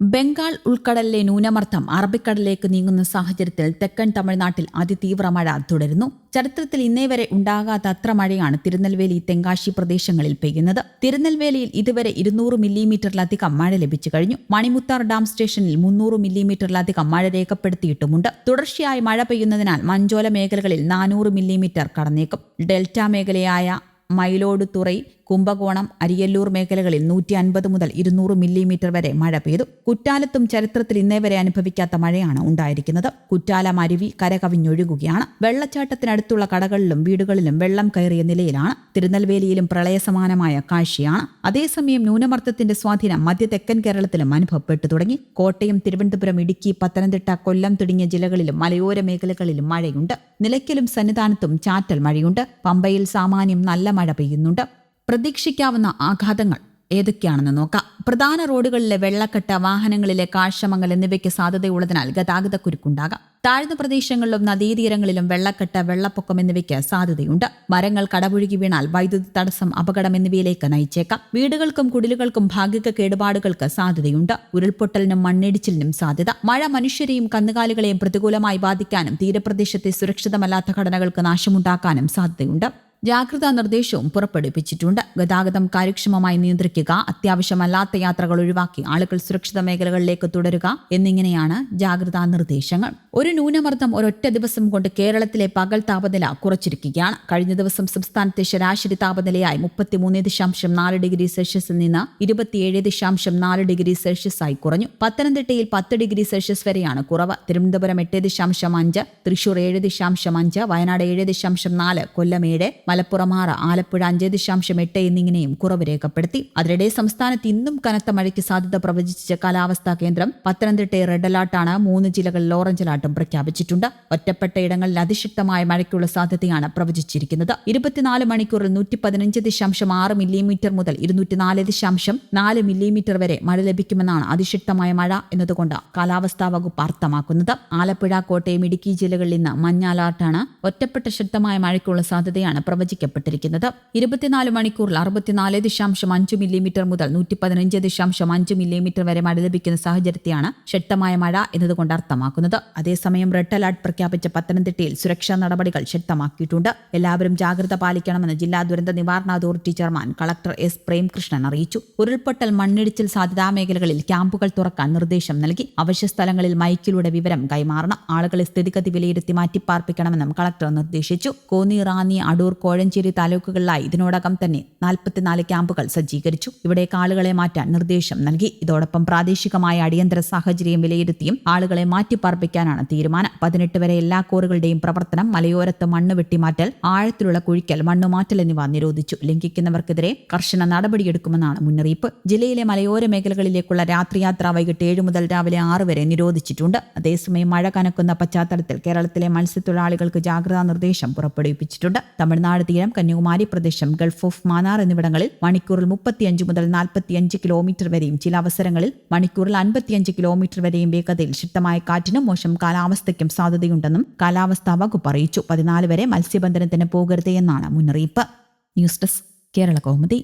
ബംഗാൾ ഉൾക്കടലിലെ ന്യൂനമർദ്ദം അറബിക്കടലിലേക്ക് നീങ്ങുന്ന സാഹചര്യത്തിൽ തെക്കൻ തമിഴ്നാട്ടിൽ അതിതീവ്ര മഴ തുടരുന്നു. ചരിത്രത്തിൽ ഇന്നേ വരെ ഉണ്ടാകാത്ത അത്ര മഴയാണ് തിരുനെൽവേലി തെങ്കാശി പ്രദേശങ്ങളിൽ പെയ്യുന്നത്. തിരുനെൽവേലിയിൽ ഇതുവരെ ഇരുന്നൂറ് മില്ലിമീറ്ററിലധികം മഴ ലഭിച്ചു കഴിഞ്ഞു. മണിമുത്താർ ഡാം സ്റ്റേഷനിൽ മുന്നൂറ് മില്ലിമീറ്ററിലധികം മഴ രേഖപ്പെടുത്തിയിട്ടുമുണ്ട്. തുടർച്ചയായി മഴ പെയ്യുന്നതിനാൽ മഞ്ചോല മേഖലകളിൽ നാനൂറ് മില്ലിമീറ്റർ കടന്നേക്കും. ഡെൽറ്റ മേഖലയായ മയിലോടുതുറൈ കുംഭകോണം അരിയല്ലൂർ മേഖലകളിൽ നൂറ്റി അൻപത് മുതൽ ഇരുന്നൂറ് മില്ലിമീറ്റർ വരെ മഴ പെയ്തു. കുറ്റാലത്തും ചരിത്രത്തിൽ ഇന്നേ വരെ അനുഭവിക്കാത്ത മഴയാണ് ഉണ്ടായിരിക്കുന്നത്. കുറ്റാലം അരുവി കരകവിഞ്ഞൊഴുകുകയാണ്. വെള്ളച്ചാട്ടത്തിനടുത്തുള്ള കടകളിലും വീടുകളിലും വെള്ളം കയറിയ നിലയിലാണ്. തിരുനെൽവേലിയിലും പ്രളയസമാനമായ കാഴ്ചയാണ്. അതേസമയം ന്യൂനമർദ്ദത്തിന്റെ സ്വാധീനം മധ്യ തെക്കൻ കേരളത്തിലും അനുഭവപ്പെട്ടു തുടങ്ങി. കോട്ടയം തിരുവനന്തപുരം ഇടുക്കി പത്തനംതിട്ട കൊല്ലം തുടങ്ങിയ ജില്ലകളിലും മലയോര മേഖലകളിലും മഴയുണ്ട്. നിലയ്ക്കലും സന്നിധാനത്തും ചാറ്റൽ മഴയുണ്ട്. പമ്പയിൽ സാമാന്യം നല്ല മഴ പെയ്യുന്നുണ്ട്. പ്രതീക്ഷിക്കാവുന്ന ആഘാതങ്ങൾ ഏതൊക്കെയാണെന്ന് നോക്കാം. പ്രധാന റോഡുകളിലെ വെള്ളക്കെട്ട വാഹനങ്ങളിലെ കാഴ്ചമങ്ങൽ എന്നിവയ്ക്ക് സാധ്യതയുള്ളതിനാൽ ഗതാഗതക്കുരുക്കുണ്ടാകാം. താഴ്ന്ന പ്രദേശങ്ങളിലും നദീതീരങ്ങളിലും വെള്ളക്കെട്ട് വെള്ളപ്പൊക്കം എന്നിവയ്ക്ക് സാധ്യതയുണ്ട്. മരങ്ങൾ കടപുഴുകി വീണാൽ വൈദ്യുതി തടസ്സം അപകടം എന്നിവയിലേക്ക് നയിച്ചേക്കാം. വീടുകൾക്കും കുടിലുകൾക്കും ഭാഗിക കേടുപാടുകൾക്ക് സാധ്യതയുണ്ട്. ഉരുൾപൊട്ടലിനും മണ്ണിടിച്ചിലിനും സാധ്യത. മഴ മനുഷ്യരെയും കന്നുകാലികളെയും പ്രതികൂലമായി ബാധിക്കാനും തീരപ്രദേശത്തെ സുരക്ഷിതമല്ലാത്ത ഘടനകൾക്ക് നാശമുണ്ടാക്കാനും സാധ്യതയുണ്ട്. ജാഗ്രതാ നിർദ്ദേശവും പുറപ്പെടുവിച്ചിട്ടുണ്ട്. ഗതാഗതം കാര്യക്ഷമമായി നിയന്ത്രിക്കുക അത്യാവശ്യമല്ലാത്ത യാത്രകൾ ഒഴിവാക്കി ആളുകൾ സുരക്ഷിത മേഖലകളിലേക്ക് തുടരുക എന്നിങ്ങനെയാണ് ജാഗ്രതാ നിർദ്ദേശങ്ങൾ. ഒരു ന്യൂനമർദ്ദം ഒരൊറ്റ ദിവസം കൊണ്ട് കേരളത്തിലെ പകൽ താപനില കുറച്ചിരിക്കുകയാണ്. കഴിഞ്ഞ ദിവസം സംസ്ഥാനത്തെ ശരാശരി താപനിലയായി മുപ്പത്തിമൂന്ന് ദശാംശം നാല് ഡിഗ്രി സെൽഷ്യസിൽ നിന്ന് ഇരുപത്തിയേഴ് ദശാംശം നാല് ഡിഗ്രി സെൽഷ്യസായി കുറഞ്ഞു. പത്തനംതിട്ടയിൽ പത്ത് ഡിഗ്രി സെൽഷ്യസ് വരെയാണ് കുറവ്. തിരുവനന്തപുരം എട്ട് ദശാംശം അഞ്ച് തൃശൂർ ഏഴ് ദശാംശം അഞ്ച് വയനാട് ഏഴ് ദശാംശം നാല് കൊല്ലം ഏഴ് മലപ്പുറം ആലപ്പുഴ അഞ്ച് ദശാംശം എട്ട് എന്നിങ്ങനെയും കുറവ് രേഖപ്പെടുത്തി. അതിനിടെ സംസ്ഥാനത്ത് ഇന്നും കനത്ത മഴയ്ക്ക് സാധ്യത പ്രവചിച്ച കാലാവസ്ഥാ കേന്ദ്രം പത്തനംതിട്ട റെഡ് അലർട്ടാണ്. മൂന്ന് ജില്ലകളിൽ ഓറഞ്ച് അലർട്ടും പ്രഖ്യാപിച്ചിട്ടുണ്ട്. ഒറ്റപ്പെട്ട ഇടങ്ങളിൽ അതിശക്തമായ മഴയ്ക്കുള്ള സാധ്യതയാണ് പ്രവചിച്ചിരിക്കുന്നത്. ഇരുപത്തിനാല് മണിക്കൂറിൽ നൂറ്റി പതിനഞ്ച് ദശാംശം ആറ് മില്ലിമീറ്റർ മുതൽ ഇരുന്നൂറ്റിനാല് ദശാംശം നാല് മില്ലിമീറ്റർ വരെ മഴ ലഭിക്കുമെന്നാണ് അതിശക്തമായ മഴ എന്നതുകൊണ്ട് കാലാവസ്ഥാ വകുപ്പ് അർത്ഥമാക്കുന്നത്. ആലപ്പുഴ കോട്ടയം ഇടുക്കി ജില്ലകളിൽ ഇന്ന് മഞ്ഞ അലർട്ടാണ്. ഒറ്റപ്പെട്ട ശക്തമായ മഴയ്ക്കുള്ള സാധ്യതയാണ് പ്രവചിക്കപ്പെട്ടിരിക്കുന്നത് ഇരുപത്തിനാല് മണിക്കൂറിൽ അറുപത്തിനാല് ദശാംശം അഞ്ച് മില്ലിമീറ്റർ മുതൽ നൂറ്റി പതിനഞ്ച് ദശാംശം അഞ്ച് മില്ലിമീറ്റർ വരെ മഴ ലഭിക്കുന്ന സാഹചര്യത്തെയാണ് ശക്തമായ മഴ എന്നതുകൊണ്ട് അർത്ഥമാക്കുന്നത്. അതേസമയം റെഡ് അലർട്ട് പ്രഖ്യാപിച്ച പത്തനംതിട്ടയിൽ സുരക്ഷാ നടപടികൾ ശക്തമാക്കിയിട്ടുണ്ട്. എല്ലാവരും ജാഗ്രത പാലിക്കണമെന്ന് ജില്ലാ ദുരന്ത നിവാരണ authority chairman collector S Premkrishnan അറിയിച്ചു. ഉരുൾപൊട്ടൽ മണ്ണിടിച്ചിൽ സാധ്യതാ മേഖലകളിൽ ക്യാമ്പുകൾ തുറക്കാൻ നിർദ്ദേശം നൽകി. അവശ്യ സ്ഥലങ്ങളിൽ മൈക്കിലൂടെ വിവരം കൈമാറണം. ആളുകളെ സ്ഥിതിഗതി വിലയിരുത്തി മാറ്റിപ്പാർപ്പിക്കണമെന്നും കളക്ടർ നിർദ്ദേശിച്ചു. കോന്നി റാന്നി അടൂർ കോഴഞ്ചേരി താലൂക്കുകളിലായി ഇതിനോടകം തന്നെ നാൽപ്പത്തിനാല് ക്യാമ്പുകൾ സജ്ജീകരിച്ചു. ഇവിടേക്ക് ആളുകളെ മാറ്റാൻ നിർദ്ദേശം നൽകി. ഇതോടൊപ്പം പ്രാദേശികമായ അടിയന്തര സാഹചര്യം വിലയിരുത്തിയും ആളുകളെ മാറ്റിപ്പാർപ്പിക്കാനാണ് തീരുമാനം. പതിനെട്ട് വരെ എല്ലാ കോറുകളുടെയും പ്രവർത്തനം മലയോരത്ത് മണ്ണ് വെട്ടിമാറ്റൽ ആഴത്തിലുള്ള കുഴിക്കൽ മണ്ണുമാറ്റൽ എന്നിവ നിരോധിച്ചു. ലംഘിക്കുന്നവർക്കെതിരെ കർശന നടപടിയെടുക്കുമെന്നാണ് മുന്നറിയിപ്പ്. ജില്ലയിലെ മലയോര മേഖലകളിലേക്കുള്ള രാത്രിയാത്ര വൈകിട്ട് ഏഴ് മുതൽ രാവിലെ ആറ് വരെ നിരോധിച്ചിട്ടുണ്ട്. അതേസമയം മഴ കനക്കുന്ന പശ്ചാത്തലത്തിൽ കേരളത്തിലെ മത്സ്യത്തൊഴിലാളികൾക്ക് ജാഗ്രതാ നിർദ്ദേശം പുറപ്പെടുവിപ്പിച്ചിട്ടുണ്ട്. തമിഴ്നാട് തീരം കന്യാകുമാരി പ്രദേശം ഗൾഫ് ഓഫ് മാനാർ എന്നിവിടങ്ങളിൽ മണിക്കൂറിൽ മുപ്പത്തിയഞ്ച് മുതൽ നാൽപ്പത്തിയഞ്ച് കിലോമീറ്റർ വരെയും ചില അവസരങ്ങളിൽ മണിക്കൂറിൽ അൻപത്തിയഞ്ച് കിലോമീറ്റർ വരെയും വേഗതയിൽ ശക്തമായ കാറ്റിനും മോശം കാലാവസ്ഥയ്ക്കും സാധ്യതയുണ്ടെന്നും കാലാവസ്ഥാ വകുപ്പ് അറിയിച്ചു. പതിനാല് വരെ മത്സ്യബന്ധനത്തിന് പോകരുതേ എന്നാണ് മുന്നറിയിപ്പ്. News desk Kerala Kaumudi.